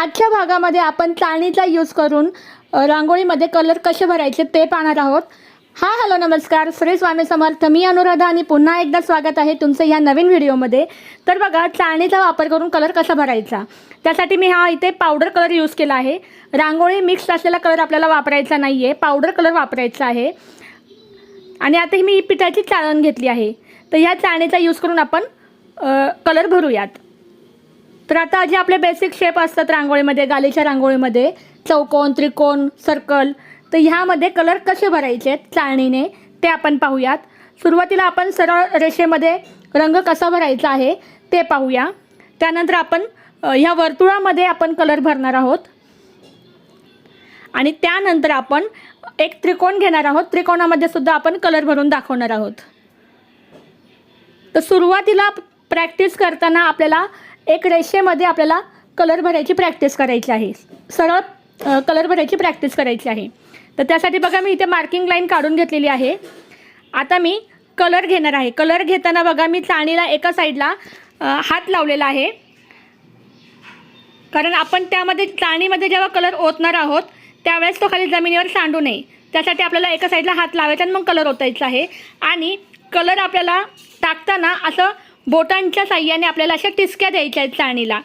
आजच्या भागामध्ये आपण चाळणीचा यूज करून रांगोळीमध्ये कलर कसे भरायचे ते पाहणार आहोत. हा हॅलो नमस्कार. श्री स्वामी समर्थ. मी अनुराधा आणि पुन्हा एकदा स्वागत आहे तुमचं ह्या नवीन व्हिडिओमध्ये. तर बघा चाळणीचा वापर करून कलर कसा भरायचा? त्यासाठी मी हा इथे पावडर कलर यूज केला आहे. रांगोळी मिक्स असलेला कलर आपल्याला वापरायचा नाही आहे पावडर कलर वापरायचा आहे. आणि आताही मी पिठाची चाळण घेतली आहे. तर ह्या चाळणीचा यूज करून आपण कलर भरूयात. तर आता जे आपले बेसिक शेप असतात रांगोळीमध्ये गालीच्या रांगोळीमध्ये. चौकोन त्रिकोण सर्कल तर ह्यामध्ये कलर कसे भरायचे आहेत चाळणीने ते आपण पाहूयात. सुरुवातीला आपण सरळ रेषेमध्ये रंग कसा भरायचा आहे ते पाहूया. त्यानंतर आपण ह्या वर्तुळामध्ये आपण कलर भरणार आहोत. आणि त्यानंतर आपण एक त्रिकोण घेणार आहोत. त्रिकोणामध्ये सुद्धा आपण कलर भरून दाखवणार आहोत. तर सुरुवातीला प्रॅक्टिस करताना आपल्याला एक रेषेमध्ये आपल्याला कलर भरायची प्रॅक्टिस करायची आहे. सरळ कलर भरायची प्रॅक्टिस करायची आहे. तर त्यासाठी बघा मी इथे मार्किंग लाईन काढून घेतलेली आहे. आता मी कलर घेणार आहे. कलर घेताना बघा मी चाणीला एका साईडला हात लावलेला आहे. कारण आपण त्यामध्ये चाणीमध्ये जेव्हा कलर ओतणार आहोत त्यावेळेस तो खाली जमिनीवर सांडू नये. त्यासाठी आपल्याला एका साईडला हात लावायचा आणि मग कलर ओतायचा आहे. आणि कलर आपल्याला टाकताना असं बोटांच्या साह्याने आपल्याला अशा टिचक्या द्यायच्या आहेत चाळणीला.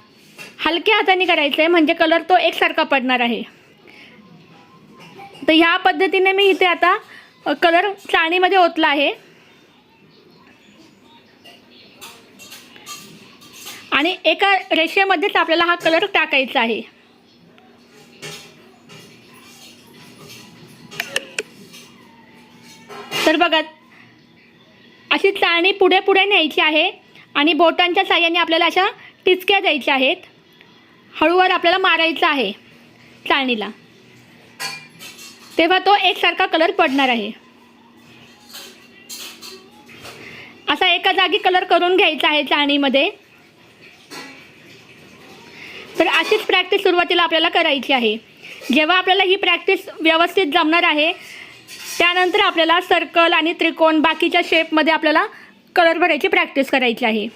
हलक्या हाताने करायचं आहे म्हणजे कलर तो एकसारखा पडणार आहे. तर ह्या पद्धतीने मी इथे आता कलर चाळणीमध्ये ओतला आहे. आणि एका रेषेमध्येच आपल्याला हा कलर टाकायचा आहे. तर बघा अशी चाळणी पुढे पुढे न्यायची आहे. आणि बोटांच्या साह्याने आपल्याला अशा टिचक्या द्यायच्या आहेत. हळूवर आपल्याला मारायचं आहे चाळणीला. तेव्हा तो एकसारखा कलर पडणार आहे. असा एका जागी कलर करून घ्यायचा आहे चाळणीमध्ये. तर अशीच प्रॅक्टिस सुरुवातीला आपल्याला करायची आहे. जेव्हा आपल्याला ही प्रॅक्टिस व्यवस्थित जमणार आहे त्यानंतर आपल्याला सर्कल आणि त्रिकोण बाकीच्या शेपमध्ये आपल्याला कलर भरायची प्रॅक्टिस करायची आहे.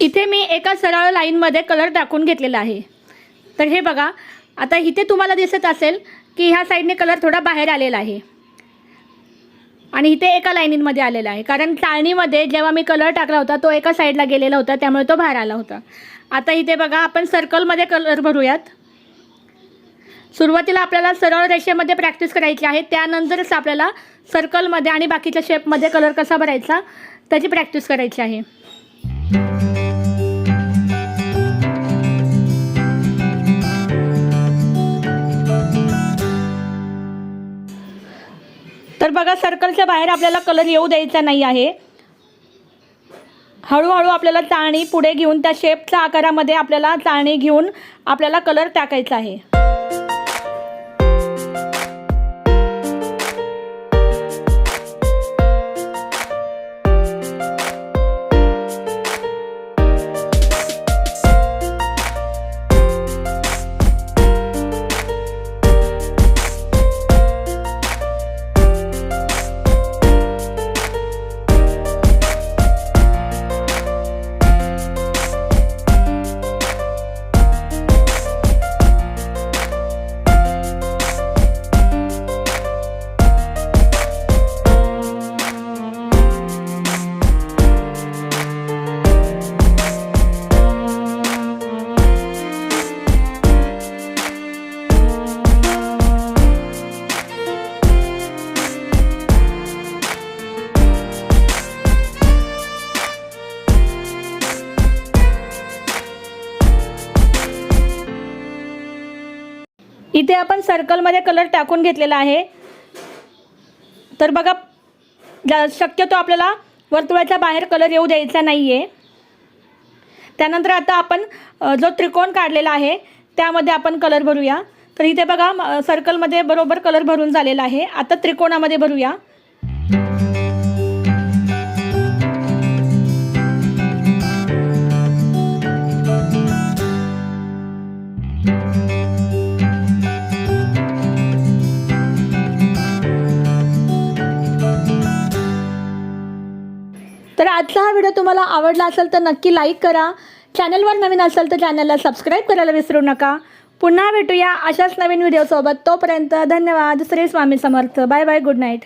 इथे मी एका सरळ लाईनमध्ये कलर टाकून घेतलेला आहे. तर हे बघा आता इथे तुम्हाला दिसत असेल की ह्या साईडने कलर थोडा बाहेर आलेला आहे. आणि इथे एका लाईनीमध्ये आलेला आहे. कारण चाळणीमध्ये जेव्हा मी कलर टाकला होता तो एका साईडला गेलेला होता त्यामुळे तो बाहेर आला होता. आता इथे बघा आपण सर्कलमध्ये कलर भरूयात. सुरुवातीला आपल्याला सरळ रेषेमध्ये प्रॅक्टिस करायची आहे. त्यानंतरच आपल्याला सर्कलमध्ये आणि बाकीच्या शेपमध्ये कलर कसा भरायचा त्याची प्रॅक्टिस करायची आहे. तर बघा सर्कलच्या बाहेर आपल्याला कलर येऊ द्यायचा नाही आहे. हळूहळू आपल्याला चाळणी पुढे घेऊन त्या शेपच्या आकारामध्ये आपल्याला चाळणी घेऊन आपल्याला कलर टाकायचा आहे. इथे आपण सर्कलमध्ये कलर टाकून घेतलेला आहे. तर बघा शक्यतो आपल्याला वर्तुळाच्या बाहेर कलर येऊ द्यायचा नाही आहे त्यानंतर आता आपण जो त्रिकोण काढलेला आहे त्यामध्ये आपण कलर भरूया. तर इथे बघा सर्कलमध्ये बरोबर कलर भरून झालेला आहे. आता त्रिकोणामध्ये भरूया. तर आजचा हा व्हिडिओ तुम्हाला आवडला असेल तर नक्की लाईक करा. चॅनलवर नवीन असेल तर चॅनलला सबस्क्राईब करायला विसरू नका. पुन्हा भेटूया अशाच नवीन व्हिडिओसोबत तोपर्यंत धन्यवाद. Shri Swami Samarth. Bye bye good night